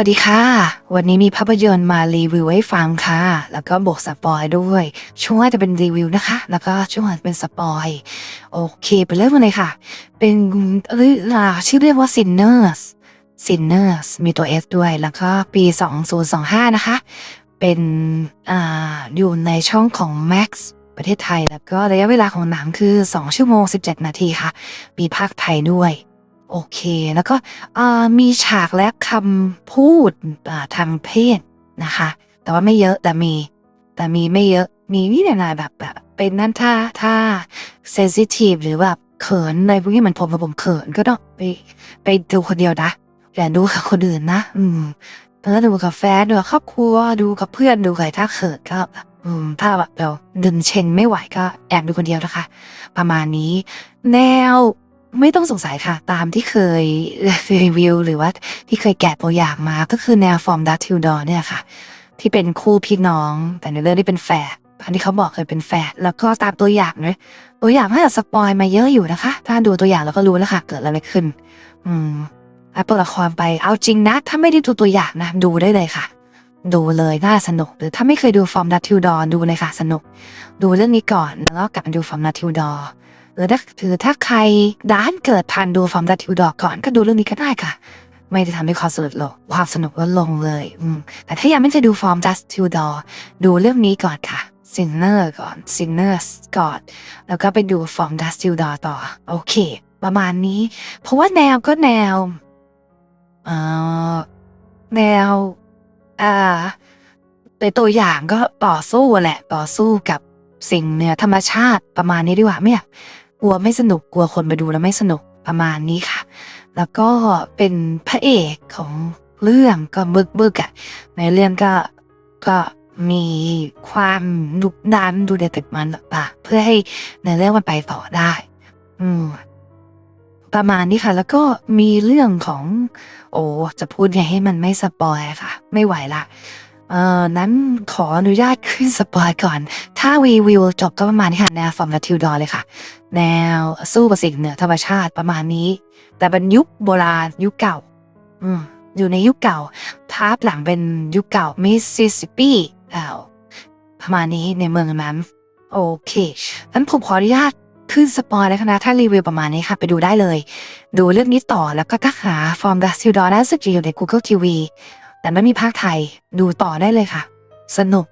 วัสดีค่ะ วันนี้มีภาพยนตร์มารีวิวให้ฟังค่ะ แล้วก็บวกสปอยด้วย ช่วงจะเป็นรีวิวนะคะ แล้วก็ช่วงหลังเป็นสปอยโอเค ไปเริ่มกันเลยค่ะ เป็นเรื่องชื่อเรียกว่า Sinners Sinners มีตัว S ด้วย แล้วก็ปี 2025 นะคะ เป็นอ่าอยู่ในช่องของ Max ประเทศไทย แล้วก็ระยะเวลาของหนังคือ 2 ชั่วโมง 17 นาทีค่ะ มีภาคไทยด้วย โอเค แล้วก็มีฉากและคำพูดทางเพศนะคะ แต่ว่าไม่เยอะแต่มี แต่มีไม่เยอะมีนิดหน่อยแบบแบบเป็นนั่นถ้าถ้าเซนซิทีฟหรือแบบเขินอะไรพวกนี้มือนผมกับผมเขินก็ต้องไปไปดูคนเดียวนะอย่าดูกับคนอื่นนะ อืมถ้าดูกับแฟนดูกับครอบครัวดูกับเพื่อนดูใครถ้าเขินก็อืมถ้าแบบเราดึงเชนไม่ไหวก็แอบดูคนเดียวนะคะ ประมาณนี้ แนว ไม่ต้องสงสัยค่ะ ตามที่เคยรีวิวหรือว่าที่เคยแกะตัวอย่างมาก็คือแนวฟอร์มดัตทิวดอเนี่ยค่ะ ที่เป็นคู่พี่น้อง แต่ในเรื่องที่เป็นแฝดอันที่เขาบอกเคยเป็นแฝดแล้วก็ตามตัวอย่างเนยตัวอย่างน่าจะสปอยมาเยอะอยู่นะคะ ถ้าดูตัวอย่างแล้วก็รู้แล้วค่ะ เกิดอะไรขึ้น อืมอะเปิดละครไปเอาจริงนะ ถ้าไม่ได้ดูตัวอย่างนะ ดูได้เลยค่ะ ดูเลยน่าสนุก หรือถ้าไม่เคยดูฟอร์มดัตทิวดอดูเลยค่ะ สนุก ดูเรื่องนี้ก่อนแล้วก็กลับมาดูฟอร์มดัตทิวดอ หรือถ้าถือถ้าใครด้านเกิดทันดูฟอร์มดัตทิวดอก่อนก็ดูเรื่องนี้ก็ได้ค่ะ ไม่ได้ทำให้ความสนุกลงความสนุกลดลงเลยอืมแต่ถ้ายังไม่เคยดูฟอร์ม Dust to Door ดูเรื่องนี้ก่อนค่ะ Sinner ก่อน Sinners ก่อนแล้วก็ไปดูฟอร์ม Dust to Door ต่อ โอเค ประมาณนี้ เพราะว่าแนวก็แนวเอ่อแนวอ่าในตัวอย่างก็ต่อสู้แหละ ต่อสู้กับสิ่งเหนือธรรมชาติประมาณนี้ดีกว่าไม่อยาก กลัวไม่สนุกกลัวคนไปดูแล้วไม่สนุกประมาณนี้ค่ะ แล้วก็เป็นพระเอกของเรื่องก็บึกบึกอะในเรื่องก็ก็มีความดุดันดูเด็ดติดมันต่างเพื่อให้ในเรื่องมันไปต่อได้ อืมประมาณนี้ค่ะ แล้วก็มีเรื่องของ โอ้จะพูดไงให้มันไม่สปอยค่ะ ไม่ไหวละ เอ่อ นั้นขออนุญาตขึ้นสปอยก่อน ถ้ารีวิวจบก็ประมาณนี้ค่ะ แนวฟอร์มและทิวดอร์เลยค่ะ แนวสู้กับสิ่งเหนือธรรมชาติประมาณนี้ แต่เป็นยุคโบราณยุคเก่า อืม อยู่ในยุคเก่า ภาพหลังเป็นยุคเก่ามิสซิสซิปปีอ้าวประมาณนี้ในเมืองนั้น โอเคงั้นผมขออนุญาตขึ้นสปอยแล้วนะถ้ารีวิวประมาณนี้ค่ะ ไปดูได้เลย ดูเรื่องนี้ต่อแล้วก็ถ้าหาฟอร์มดัสซิลดอร์น่าสึกจะอยู่ใน Google TV แต่ไม่มีภาคไทยดูต่อได้เลยค่ะ สนุก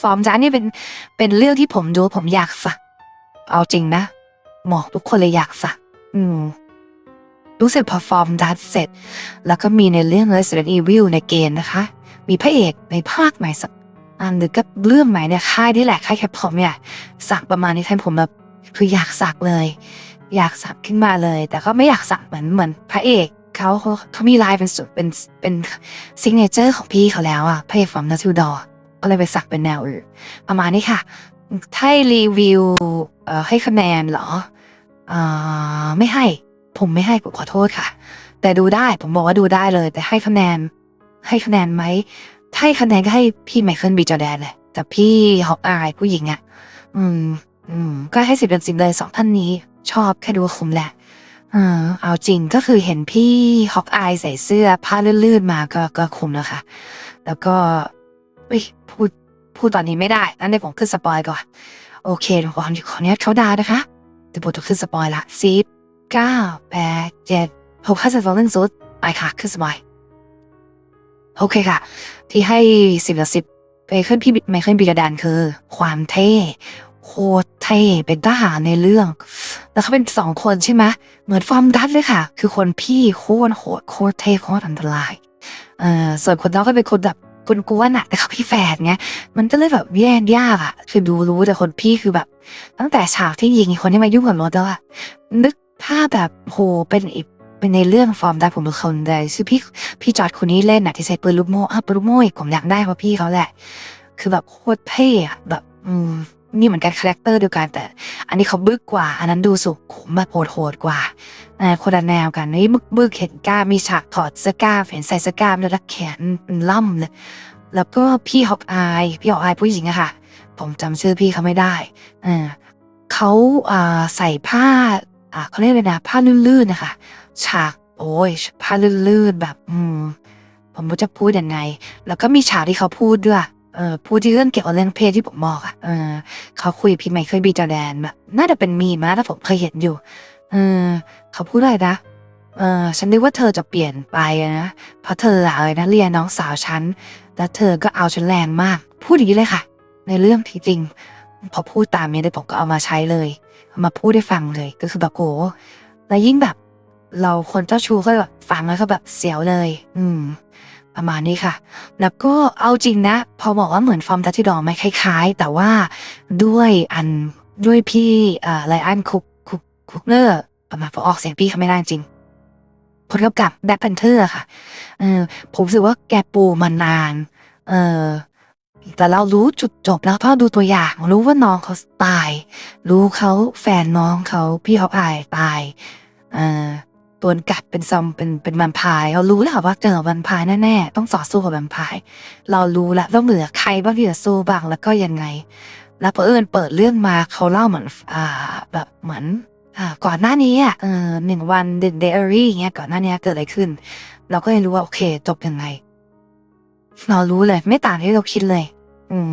ฟอร์มจ้านี่เป็นเป็นเรื่องที่ผมดูผมอยากสัก เอาจริงนะหมอกทุกคนเลยอยากสัก อืม รู้สึกพอฟอร์มดัสเสร็จ แล้วก็มีในเรื่อง Resident Evil ในเกณฑ์นะคะ มีพระเอกในภาคใหม่สักอันหรือก็เรื่องใหม่เนี่ยค่ายนี่แหละค่ายแคปคอมเนี่ยสักประมาณนี้แทนผมแบบคืออยากสักเลย อยากสักขึ้นมาเลย แต่ก็ไม่อยากสักเหมือนเหมือนพระเอก เขาเขาเขามีลายเป็นสุดเป็นเป็นซิกเนเจอร์ของพี่เขาแล้วอะพระเอกฟอร์มนัทูดอก็เลยไปสักเป็นแนวอื่นประมาณนี้ค่ะถ้าให้รีวิวเอ่อให้คะแนนเหรออ่าไม่ให้ ผมไม่ให้ผมขอโทษค่ะ แต่ดูได้ผมบอกว่าดูได้เลย แต่ให้คะแนน ให้คะแนนไหมถ้าให้คะแนนก็ให้พี่ไมเคิลบีจอแดนเลยแต่พี่ฮอกอายผู้หญิงอะ อืม อืม ก็ให้สิบเต็มสิบเลยสองท่านนี้ ชอบแค่ดูคุ้มแหละ เออเอาจริงก็คือเห็นพี่ฮอกอายใส่เสื้อผ้าลื่นๆมาก็ก็คุ้มแล้วค่ะ แล้วก็เฮ้ยพูดพูดตอนนี้ไม่ได้นั่นเดี๋ยวผมขึ้นสปอยก่อน โอเคขอขออนุญาตเขาดาวนะคะเดี๋ยวผมจะขึ้นสปอยละสิบเก้าแปดเจ็ดหกห้าสิบสองหนึ่งศูนย์ไปค่ะ ขึ้นสปอยโอเคค่ะ ที่ให้สิบละสิบไปขึ้นพี่ไมเคิลบีกระดานคือ ความเท่ โคตรเท่เป็นทหารในเรื่อง แล้วเขาเป็นสองคนใช่ไหมเหมือนฟอร์มดัตเลยค่ะ คือคนพี่โคตรโหดโคตรเท่โคตรอันตรายเอ่อส่วนคนน้องก็เป็นคนแบบคนกวนๆน่ะแต่เขาพี่แฝดไงมันก็เลยแบบแย่ยากอะคือดูรู้แต่คนพี่คือแบบ ตั้งแต่ฉากที่ยิงคนที่มายุ่งกับรถแล้วอะนึกภาพแบบโหเป็นอีกเป็นในเรื่องฟอร์มได้ผมเป็นคนเลยชื่อพี่พี่จอร์ดคนนี้เล่นน่ะที่ใช้ปืนลูกโม่อะปืนลูกโม่กผมอยากได้เพราะพี่เขาแหละ คือแบบโคตรเท่อะแบบ อืม นี่เหมือนกันคาแรคเตอร์เดียวกันแต่ อันนี้เขาบึกกว่า อันนั้นดูสุขุมแบบโหดกว่าคนละแนวกันนี่บึกบึกเห็นกล้ามีฉากถอดเสื้อกล้าเห็นใส่เสื้อกล้ามแล้วรัดแขนเป็นล่ำเลยแล้วก็พี่ฮอกอายพี่ฮอกอายผู้หญิงอะค่ะ ผมจำชื่อพี่เขาไม่ได้เออเขาอ่าใส่ผ้าอ่าเขาเรียกเลยนะผ้าลื่นๆนะคะฉากโอ้ยผ้าลื่นๆแบบ อืมผมไม่จะพูดยังไง แล้วก็มีฉากที่เขาพูดด้วย เออพูดที่เรื่องเกี่ยวกับเรื่องเพศที่ผมบอกอะเออเขาคุยพี่ไมเคิลบีจอร์แดนแบบน่าจะเป็นมีมนะถ้าผมเคยเห็นอยู่ เออเขาพูดอะไรนะเออฉันนึกว่าเธอจะเปลี่ยนไปนะเพราะเธออะเลยนะเรียนน้องสาวฉันแล้วเธอก็เอาฉันแรงมาก พูดอย่างนี้เลยค่ะ ในเรื่องที่จริง พอพูดตามเนี้ได้ผมก็เอามาใช้เลยเอามาพูดให้ฟังเลยก็คือแบบโหแล้วยิ่งแบบ เราคนเจ้าชู้ก็แบบฟังแล้วก็แบบเสียวเลย อืม ประมาณนี้ค่ะ แล้วก็เอาจริงนะ พอบอกว่าเหมือนฟอร์มดัตที่ดอไม่คล้าย ๆ แต่ว่าด้วยอันด้วยพี่อ่าไลอันคุกคุกคุกเนอร์ประมาณผมออกเสียงพี่เขาไม่ได้จริงผลกำกับแบ็คแพนเทอร์ค่ะเออผมรู้สึกว่าแกปูมานาน เออแต่เรารู้จุดจบแล้วเพราะดูตัวอย่าง รู้ว่าน้องเขาตาย รู้เขาแฟนน้องเขาพี่เขาอายตาย เออ โดนกัดเป็นซอมเป็นเป็นแวมไพร์เรารู้แล้วว่าเจอแวมไพร์แน่ๆต้องต่อสู้กับแวมไพร์เรารู้แล้วต้องเหลือใครบ้างที่จะสู้บ้างแล้วก็ยังไง แล้วพอเผอิญเปิดเรื่องมาเขาเล่าเหมือนอ่าแบบเหมือนอ่าก่อนหน้านี้อะเออหนึ่งวันเดนเดอรี่เงี้ยก่อนหน้านี้เกิดอะไรขึ้น เราก็เลยรู้ว่าโอเคจบยังไง เรารู้เลย ไม่ต่างที่เราคิดเลย อืม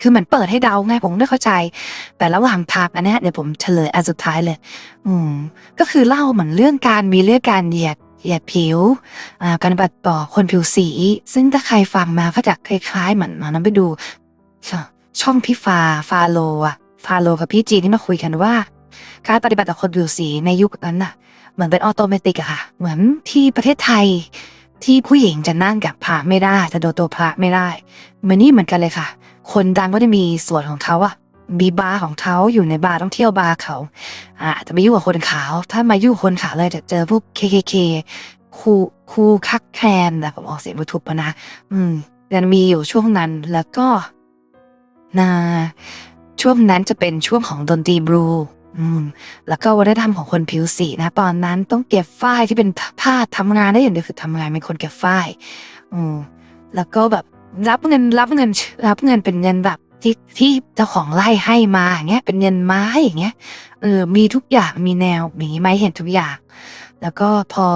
คือเหมือนเปิดให้เดาไงผมไม่เข้าใจ แต่ระหว่างทางอันนี้เดี๋ยวผมเฉลยอันสุดท้ายเลย อืม ก็คือเล่าเหมือนเรื่องการมีเรื่องการเหยียดเหยียดผิวการบัดต่อคนผิวสี ซึ่งถ้าใครฟังมาก็จะคล้ายๆเหมือนมันนั้นไปดู ช่องพี่ฟาฟาโลอะฟาโลกับพี่จีนที่มาคุยกันว่า การปฏิบัติต่อคนผิวสีในยุคนั้นน่ะ เหมือนเป็นออโตเมติกอะค่ะ เหมือนที่ประเทศไทยที่ผู้หญิงจะนั่งกับพระไม่ได้จะโดนตัวพระไม่ได้เหมือนนี่เหมือนกันเลยค่ะ คนดังก็จะมีส่วนของเขาอะมีบาร์ของเขาอยู่ในบาร์ต้องเที่ยวบาร์เขาอาจะไม่ยุ่งกับคนขาว ถ้ามายุ่งคนขาวเลยจะเจอพวก KKK คูคูคักแคลนแต่ผมออกเสียงไม่ถูกปะนะ อืมยังมีอยู่ช่วงนั้นแล้วก็นาช่วงนั้นจะเป็นช่วงของดนตรีบลูอืมแล้วก็วัฒนธรรมของคนผิวสีนะ ตอนนั้นต้องเก็บฝ้ายที่เป็นผ้าทำงานได้อย่างเดียวคือทำงานเป็นคนเก็บฝ้ายอืมแล้วก็แบบ รับเงินรับเงินรับเงินเป็นเงินแบบที่ที่เจ้าของไร่ให้มาอย่างเงี้ยเป็นเงินไม้อย่างเงี้ยเออมีทุกอย่างมีแนวมีไม้เห็นทุกอย่าง แล้วก็พอ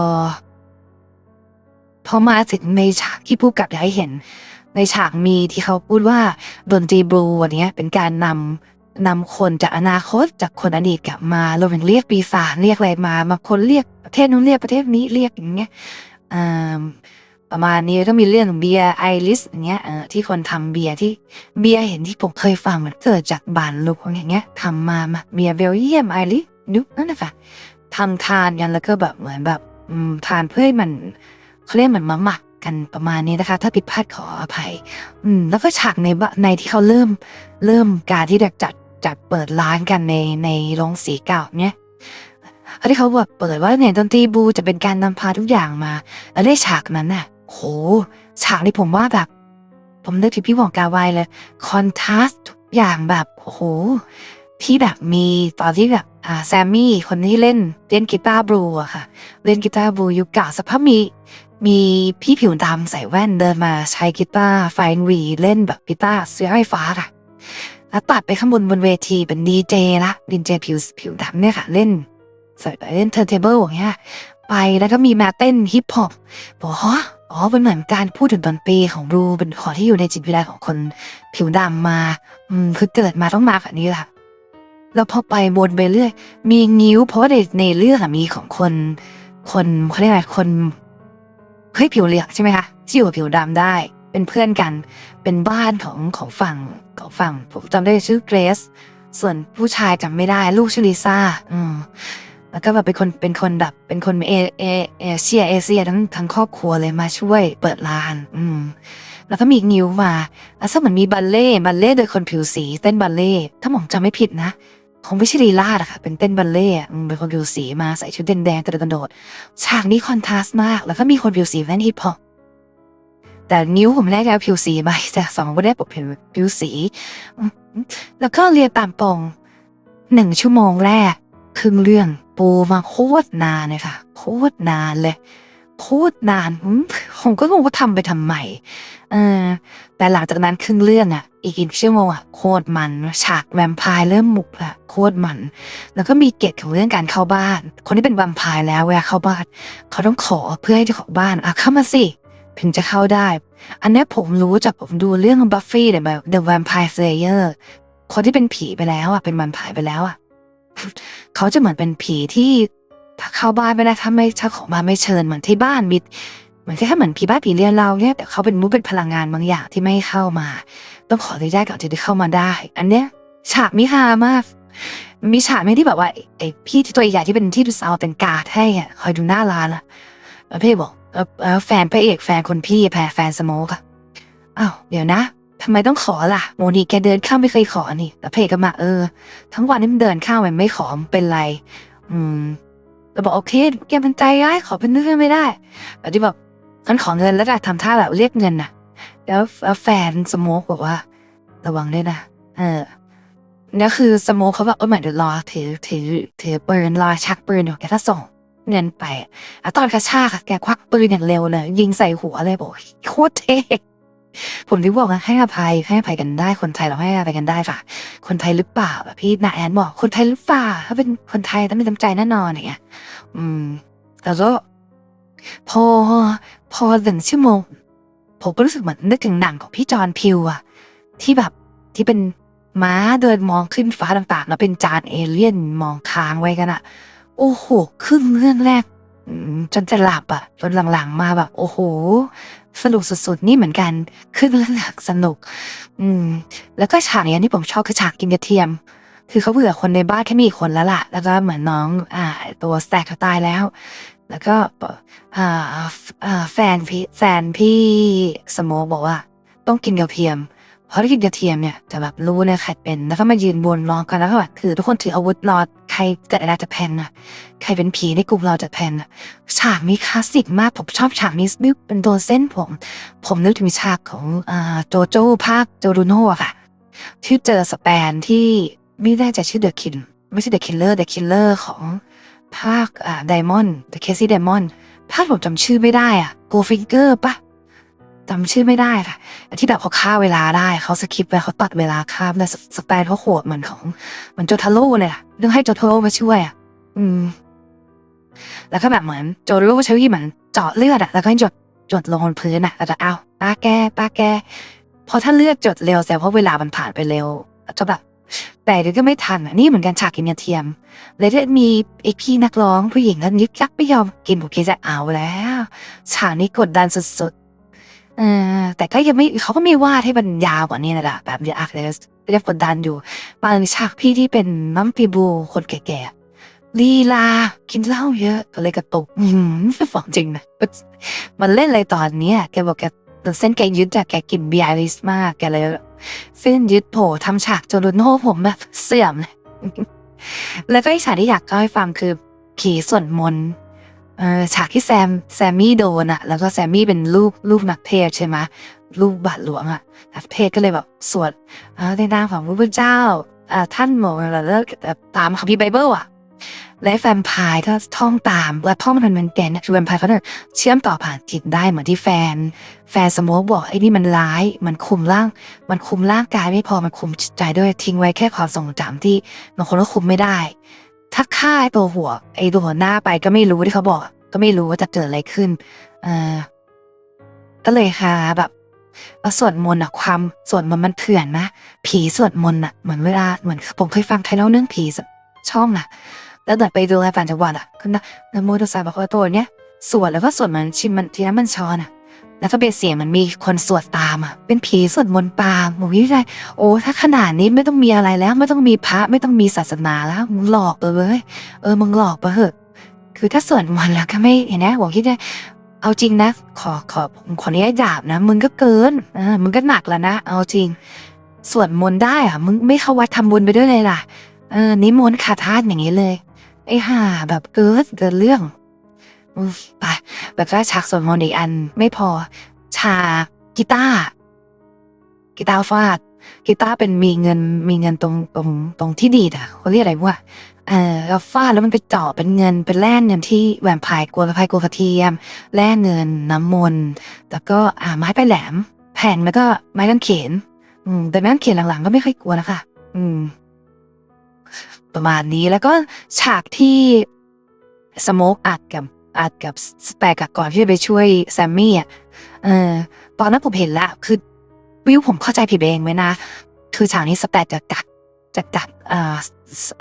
พอมาถึงในฉากที่ผู้กับอยากให้เห็น ในฉากมีที่เขาพูดว่าดนตรีบลูอันเนี้ยเป็นการนำนำคนจากอนาคตจากคนอดีตกลับมารวมถึงเรียกปีศาจเรียกอะไรมามาคนเรียกประเทศนู้นเรียกประเทศนี้เรียกอย่างเงี้ยอ่า ประมาณนี้ก็มีเรื่องของเบียร์ไอริสอย่างเงี้ยเออที่คนทำเบียร์ที่เบียร์เห็นที่ผมเคยฟังมันเกิดจากบานลูกอย่างเงี้ยทำมามาเบียร์เบลเยียมไอริสนุกนั่นแหละค่ะทำทานกันแล้วก็แบบเหมือนแบบทานเพื่อให้มันเขาเรียกเหมือนมาหมักกันประมาณนี้นะคะ ถ้าผิดพลาดขออภัย อืม แล้วก็ฉากในบในที่เขาเริ่ม เริ่มการที่จะจัดจัดเปิดร้านกันในในโรงสีเก่าเนี่ยที่เขาแบบเปิดว่าเนี่ยดนตรีบูจะเป็นการนำพาทุกอย่างมา แล้วได้ฉากนั้นน่ะ โหฉากนี้ผมว่าแบบ ผมนึกถึงพี่หวองกาไวเลยคอนทราสทุกอย่างแบบโอ้โหที่แบบมีตอนที่แบบอ่าแซมมี่คนที่เล่นเล่นกีตาร์บลูอะค่ะ เล่นกีตาร์บลูยุคเก่าสภาพมีมีพี่ผิวดำใส่แว่นเดินมาใช้กีตาร์ไฟน์วีเล่นแบบกีตาร์เสียงไฟฟ้าค่ะแล้วตัดไปข้างบนบนเวทีเป็นดีเจละดีเจผิวผิวดำเนี่ยค่ะ เล่นใส่ไปเล่นเทอร์เทเบิลอย่างเงี้ยไปแล้วก็มีมาเต้นฮิปฮอปบอกฮะ อ๋อเป็นเหมือนการพูดถึงดนตรีของบลูเป็นของที่อยู่ในจิตวิญญาณของคนผิวดำมาอืมคือเกิดมาต้องมาแบบนี้แหละแล้วพอไปบนไปเรื่อย มีงิ้ว เพราะว่าในในเรื่องมีของคน คนเขาเรียกอะไรคนเฮ้ยผิวเหลืองใช่ไหมคะที่อยู่กับผิวดำได้ เป็นเพื่อนกัน เป็นบ้านของของฝั่งของฝั่ง ผมจำได้ชื่อเกรซส่วนผู้ชายจำไม่ได้ ลูกชื่อลิซ่า อืม แล้วก็แบบเป็นคนเป็นคนแบบเป็นคนเอเอเอเชียเอเชียทั้งทั้งครอบครัวเลยมาช่วยเปิดร้าน อืมแล้วก็มีงิ้วมาแล้วก็เหมือนมีบัลเล่บัลเล่โดยคนผิวสีเต้นบัลเล่ถ้าผมจำไม่ผิดนะคงไม่ใช่ลีลาดอะค่ะ เป็นเต้นบัลเล่ต์อเป็นคนผิวสีมาใส่ชุดแดงๆกระโดดฉากนี้คอนทราสต์มาก แล้วก็มีคนผิวสีแว่นฮิปฮอปแต่นิ้วผมไม่แน่ใจว่าผิวสีไหมแต่สองคนได้ผมเห็นผิวสี แล้วก็เรียนตามตรงหนึ่งชั่วโมงแรก ครึ่งเรื่องปูมาโคตรนานเลยค่ะ โคตรนานเลย โคตรนานผมก็งงว่าทำไปทำไมเออ แต่หลังจากนั้นครึ่งเรื่องอะ อีกอีกชั่วโมงอะโคตรมันฉากแวมไพร์เริ่มมุกละโคตรมัน แล้วก็มีเกตของเรื่องการเข้าบ้าน คนที่เป็นแวมไพร์แล้วเวลาเข้าบ้าน เขาต้องขอเพื่อให้เจ้าของบ้านอะเข้ามาสิถึงจะเข้าได้ อันนี้ผมรู้จากผมดูเรื่องบัฟฟี่แบบ The Vampire Slayer คนที่เป็นผีไปแล้วอะเป็นมันผายไปแล้วอะ เขาจะเหมือนเป็นผีที่ถ้าเข้าบ้านไม่ได้ถ้าไม่ถ้าของบานไม่เชิญเหมือนที่บ้านมิดเหมือนแค่เหมือนผีบ้านผีเรียนเราเนี่ยแต่เขาเป็นมุกเป็นพลังงานบางอย่างที่ไม่เข้ามา ต้องขออนุญาตก่อนที่จะเข้ามาได้ อันเนี้ยฉากมิฮามากมีฉากไหมที่แบบว่าไอพี่ที่ตัวใหญ่ที่เป็นที่ดูซาวเป็นกาดให้อะคอยดูหน้าร้านอะแล้วพี่บอกแฟนพระเอกแฟนคนพี่แพรแฟนสโมกอะอ้าวเดี๋ยวนะ ทำไมต้องขอล่ะ โมนีแกเดินเข้าไม่เคยขอนี่แต่พระเอกก็มาเออ ทั้งวันนี้มันเดินเข้ามันไม่ขอมันเป็นไร อืมเราบอกโอเค แกเป็นใจร้ายขอเป็นเรื่องไม่ได้แต่ที่แบบฉันขอเงินแล้วจะทำท่าแบบเรียกเงินน่ะแล้วแฟนสโมกบอกว่า ระวังด้วยนะเออเนี่ยคือสโมกเขาแบบเออเหมือนเดี๋ยวรอถือถือถือปืนรอชักปืนเดี๋ยวแกถ้าส่งเงินไปอะตอนกระชากอะแกควักปืนอย่างเร็วเลยยิงใส่หัวเลยบอกโคตรเท่ ผมถึงบอกนะให้อภัยให้อภัยกันได้คนไทยเราให้อภัยกันได้ค่ะ คนไทยหรือเปล่าแบบพี่นาแอนบอกคนไทยหรือเปล่าถ้าเป็นคนไทยต้องมีน้ำใจแน่นอนอย่างเงี้ยอืม แต่ก็พอพอหนึ่งชั่วโมงผมก็รู้สึกเหมือนนึกถึงหนังของพี่จอห์นพิวอะที่แบบที่เป็นม้าเดินมองขึ้นฟ้าต่างๆ แล้วเป็นจานเอเลี่ยนมองค้างไว้กันอะโอ้โหครึ่งเรื่องแรก จนจะหลับอะจนหลังๆมาแบบ โอ้โห สนุกสุดๆ นี่เหมือนกันครึ่งเรื่องแรกสนุก อืม แล้วก็ฉากนี้ที่ผมชอบคือฉากกินกระเทียม คือเขาเบื่อคนในบ้านแค่มีคนแล้วล่ะ แล้วก็เหมือนน้อง อ่า ตัวแตกเขาตายแล้ว แล้วก็อ่าอ่าแฟนพี่แฟนพี่สโมกบอกว่า ต้องกินกระเทียมเพราะกินกระเทียมเนี่ยจะแบบรู้เนี่ยใครเป็นแล้วก็มายืนบนรอกันแล้วก็แบบถือทุกคนถืออาวุธรอ ใครเกิดอะไรจะแพนอะใครเป็นผีในกลุ่มเราจะแพนอะฉากนี้คลาสสิกมาก ผมชอบฉากนี้นึกเป็นตัวเส้นผม ผมนึกถึงฉากของอ่าโจโจ้ภาคโจรูโน่ค่ะ ที่เจอสแปนที่ไม่แน่ใจชื่อเดอะคิน ไม่ใช่เดอะคิลเลอร์เดอะคิลเลอร์ของภาคไดมอนด์เดอะเคซี่ไดมอนด์ภาคผมจำชื่อไม่ได้อะโกฟิงเกอร์ปะ จำชื่อไม่ได้ค่ะที่แบบเขาฆ่าเวลาได้ เขาสคิปไปเขาตัดเวลาข้ามแต่สสแปนเขาโหดเหมือนของเหมือนโจทาโร่เลยอะเรื่องให้โจทาโร่มาช่วยอะอืม แล้วก็แบบเหมือนโจทาโร่ใช้วิธีเหมือนเจาะเลือดอะแล้วก็ให้หยดหยดลงบนพื้นอะแล้วจะเอาตาแกตาแกพอถ้าเลือดจดเร็วแสดงว่าเวลามันผ่านไปเร็วจะแบบแต่เดี๋ยวก็ไม่ทันอะนี่เหมือนกันฉากกินกระเทียมเลยได้มีไอพี่นักร้องผู้หญิงนั้นยึกยักไม่ยอมกินผมคิดจะเอาแล้วฉากนี้กดดันสุดๆ ออแต่ก็ยังไม่เขาก็ไม่วาดให้มันยาวกว่านี้นะล่ะแบบเดียวอักเลยก็จะกดดันอยู่บางฉากพี่ที่เป็นน้ำปีบูคนแก่ๆลีลา กินเหล้าเยอะก็เลยกระตุกอืมไม่ฝังจริงนะมันเล่นอะไรตอนเนี้ยแกบอกแกแต่เส้นแกยึดอะแกกินเบียร์ลิสมากแกเลยเส้นยึดโผทำฉากโจโรโน่ผมแบบเสื่อมเลยแล้วก็อีกฉากที่อยากเล่าให้ฟังคือผีส่วนมน เออฉากที่แซมแซมมี่โดนอะแล้วก็แซมมี่เป็นลูกลูกนักเทศใช่ไหมลูกบาทหลวงอะนักเทศก็เลยแบบสวดในนามของพระพุทธเจ้าอ่าท่านโมแล้วแบบตามคัมภีร์ไบเบิลอะและแฟมพร์ก็ท่องตามและท่องมันเป็นแกนคือแวมพร์เขาเนี่ยเชื่อมต่อผ่านจิตได้เหมือนที่แฟน แฟนสโมกบอกไอ้นี่มันร้าย มันคุมร่าง มันคุมร่างกายไม่พอมันคุมจิตใจด้วยทิ้งไว้แค่ความทรงจำที่บางคนก็คุมไม่ได้ ถ้าฆ่าไอ้ตัวหัว ไอ้ตัวหัวหน้าไปก็ไม่รู้ที่เขาบอก ก็ไม่รู้ว่าจะเกิดอะไรขึ้นเออก็เลยค่ะแบบว่าสวดมนต์อะความสวดมนต์มันเถื่อนนะผีสวดมนต์อะเหมือนเวลาเหมือนผมเคยฟังใครเล่าเรื่องผีสช่องอะแล้วเดินไปดูแลฝันจังหวัดอะคือนะนะโมตัสสะบอกว่าตัวเนี้ยสวดแล้วก็สวดเหมันชิมมันทีนั้นมันชอนอะ แล้วก็เป็นเสียงมันมีคนสวดตามอะ เป็นผีสวดมนต์ปามหมูวิจัยโอ้ ถ้าขนาดนี้ไม่ต้องมีอะไรแล้ว ไม่ต้องมีพระไม่ต้องมีศาสนาแล้วมึงหลอกไปเว้ยเออมึงหลอกไปเหอะคือถ้าสวดมนต์แล้วก็ไม่เห็นนะบอกคิดได้เอาจริงนะ ขอขอผมขออนุญาตหยาบนะมึงก็เกินออมึงก็หนักแล้วนะเอาจริงสวดมนต์ได้อะมึงไม่เข้าวัดทำบุญไปด้วยเลยล่ะเออนิมนต์ขาทาสอย่างนี้เลยไอ้ห่าแบบเกินเกินเรื่อง ไปแบบก็ฉากสวดมนต์อีกอันไม่พอฉากกีตาร์กีตาร์ฟาดกีตาร์เป็นมีเงินมีเงินตรงตรงตรงที่ดีดอะเขาเรียกอะไรวะเออเราฟาดแล้วมันไปเจาะเป็นเงินเป็นแร่เงินที่แหวนพายกลัวพายกลัวกระเทียมแร่เงินน้ำมนต์แล้วก็อ่าไม้ไปแหลม แผ่นแล้วก็ไม้กางเขนอืมแต่ไม้กางเขนหลังๆก็ไม่ค่อยกลัวนะคะอืม ประมาณนี้แล้วก็ฉากที่สโมกอัดกับ อัดกับสแปกก่อนที่จะไปช่วยแซมมี่อะเออตอนนั้นผมเห็นละคือวิวผมเข้าใจผิดเองไว้นะ คือฉากนี้สแปดจะกัดจะกัดอ่า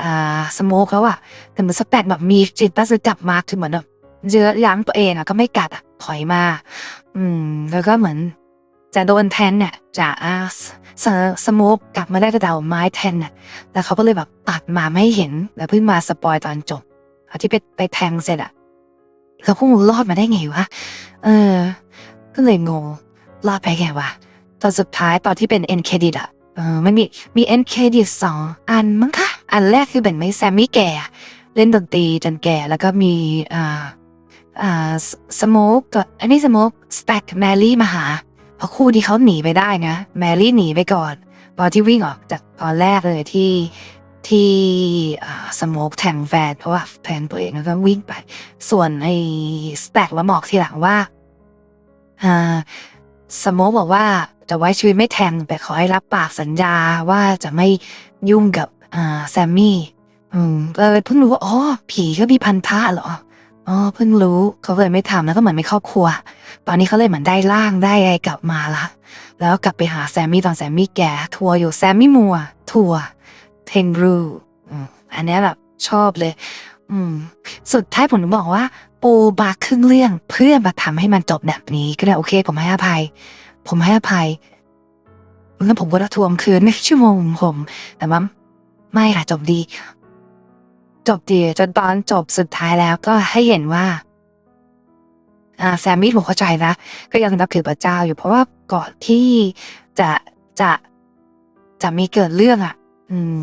อ่าสโมกเขาอะแต่เหมือนสแปดแบบมีจิตใต้สำนึกกลับมาคือเหมือนแบบเยอะยั้งตัวเองอะก็ไม่กัดอะถอยมา อืม แล้วก็เหมือนจะโดนแทนเนี่ยจะอาสสสโมกกลับมาได้แต่ดาไม้แทนเนี่ยแล้วเขาก็เลยแบบตัดมาไม่ให้เห็น แล้วเพิ่งมาสปอยตอนจบที่ไปไปแทงเสร็จอะ แล้วพวกมึงรอดมาได้ไงวะ เออ ก็เลยงง รอดไปไงวะ ตอนสุดท้ายตอนที่เป็นเอ็นเครดิตอะเออมันมีมีเอ็นเครดิตสองอันมั้งคะ อันแรกคือเป็นไม่แซมมี่แก่เล่นดนตรีจนแก่แล้วก็มีอ่าอ่าสโมกกับอันนี้สโมกสแต็กแมรี่มาหาเพราะคู่ที่เขาหนีไปได้นะ แมรี่หนีไปก่อนตอนที่วิ่งออกจากตอนแรกเลยที่ ที่สโมกแทงแฟนเพราะว่าแฟนตัวเองแล้วก็วิ่งไป ส่วนไอ้สแต็กมาบอกทีหลังว่าอ่าสโมกบอกว่าจะไว้ชีวิตไม่แทงแต่ขอให้รับปากสัญญาว่าจะไม่ยุ่งกับอ่าแซมมี่ก็เลยเพิ่งรู้ว่าอ๋อผีก็มีพันธะเหรออ๋อเพิ่งรู้เขาเลยไม่ทำแล้วก็เหมือนไม่ครอบครัว ตอนนี้เขาเลยเหมือนได้ร่างได้อะไรกลับมาละแล้วกลับไปหาแซมมี่ตอนแซมมี่แก่ทัวอยู่แซมมี่มัวทัว ร์เทนรูอืมอันเนี้ยแบบชอบเลย อืม สุดท้ายผมถึงบอกว่า ปูบาครึ่งเรื่องเพื่อมาทำให้มันจบแบบนี้ ก็เลยโอเค ผมให้อภัย ผมให้อภัยแล้วผมก็จะทวงคืนในชั่วโมงของผม แต่ว่าไม่ค่ะจบดี จบดีจนตอนจบสุดท้ายแล้วก็ให้เห็นว่าอ่าแซมมี่ผมเข้าใจนะก็ยังนับถือพระเจ้าอยู่เพราะว่าก่อนที่จะจะจะมีเกิดเรื่องอะ อืม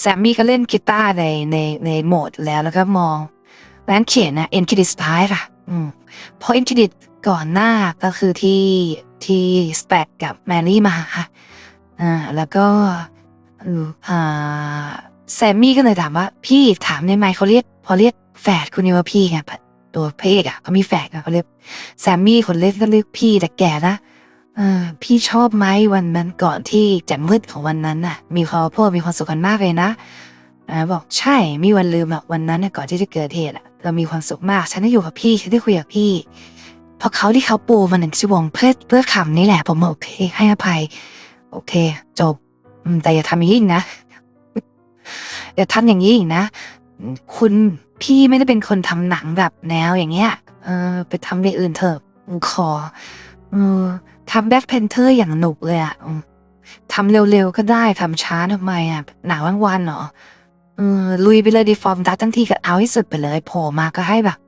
แซมมี่ก็เล่นกีตาร์ในในในโหมดแล้วแล้วก็มองร้านเขียนนะเอ็นคิดิสท้ายค่ะ อืมเพราะเอ็นคิดิสก่อนหน้าก็คือที่ที่สเปกกับแมรี่มาค่ะอ่าแล้วก็อ่าแซมมี่ก็เลยถามว่า พี่ถามได้ไหมเขาเรียกพอเรียกแฝดคุณนี่ว่าพี่ไงตัวพระเอกอะเขามีแฝดอะเขาเรียกแซมมี่คนเล็กก็เรียกพี่แต่แก่นะ เออพี่ชอบไหมวันนั้นก่อนที่จะมืดของวันนั้นน่ะ มีความพวกมีความสุขกันมากเลยนะอ่าบอกใช่มีวันลืมอะวันนั้นน่ะก่อนที่จะเกิดเหตุอะเรามีความสุขมากฉันได้อยู่กับพี่ฉันได้คุยกับพี่เพราะเขาที่เขาปูมาหนึ่งชั่วโมงเพื่อเพื่อคำนี่แหละ ผมโอเค ให้อภัย โอเค จบแต่อย่าทำอย่างนี้อีกนะอย่าทำอย่างนี้อีกนะคุณพี่ไม่ได้เป็นคนทำหนังแบบแนวอย่างเงี้ย เออ ไปทำอย่างอื่นเถอะขอ เออ ทำแบ็คเพนเทอร์อย่างหนุกเลยอะทำเร็วๆก็ได้ทำช้าทำไมอะหนาวันวันๆเหรอเออลุยไปเลยดีฟอร์มดัตทั้งทีก็เอาให้สุดไปเลยโผล่มาก็ให้แบบ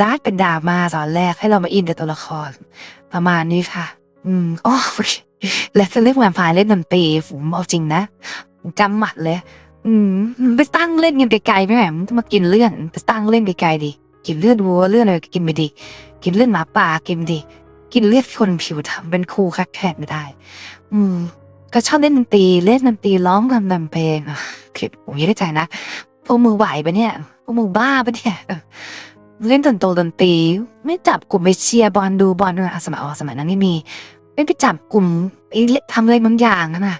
ดัตเป็นดรามาตอนแรกให้เรามาอินกับตัวละคร ประมาณนี้ค่ะ อืมอ๋อและจะเล่นแวมไพร์เล่นดนตรีผมเอาจริงนะจำหมัดเลย อืมไปตั้งเล่นกันไกลๆไม่แหมมากินเลื่อนไปตั้งเล่นไกลๆดิกินเลือดวัวเลือดอะไรกินไปดิกินเลือดหมาป่ากินดิ กินเลือดคนผิวดำเป็นครูคักแขกไม่ได้ อืม ก็ชอบเล่นดนตรีเล่นดนตรีร้องทำดำเพลงคิดผมยังได้ใจนะพวกมือไหวปะเนี่ยพวกมือบ้าปะเนี่ยเล่นดนตรีดนตรี ไม่จับกลุ่มไปเชียร์บอลดูบอลด้วยอะสมัยอ๋อสมัยนั้นไม่มีไม่ไปจับกลุ่มไอ้เล่นทำอะไรบางอย่างนั่นน่ะ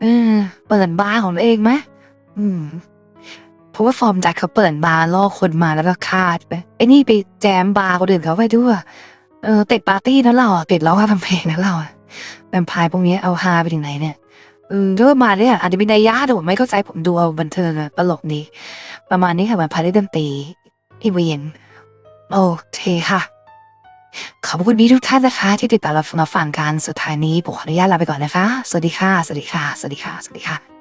เออเปิดบาร์ของตัวเองไหมอืมเพราะว่าฟอร์มจัดเขาเปิดบาร์ล่อคนมาแล้วก็คาดไปไอ้นี่ไปแจมบาร์คนอื่นเขาไปด้วย เออติดปาร์ตี้นะเราอะติดร้องทำเพลงนะเราอะแวมไพร์พวกนี้เอาฮาไปถึงไหนเนี่ยเออด้วยมาเนี่ยอาจจะมีนัยยะแต่ผมไม่เข้าใจผมดูเอาบันเทิงตลกนี้ประมาณนี้ค่ะแวมไพร์ได้ดนตรีพี่เวียนโอเคค่ะขอบคุณพี่ทุกท่านนะคะ ที่ติดตามรับฟังการสุดท้ายนี้ผมขออนุญาตลาไปก่อนนะคะ สวัสดีค่ะ สวัสดีค่ะ สวัสดีค่ะ สวัสดีค่ะ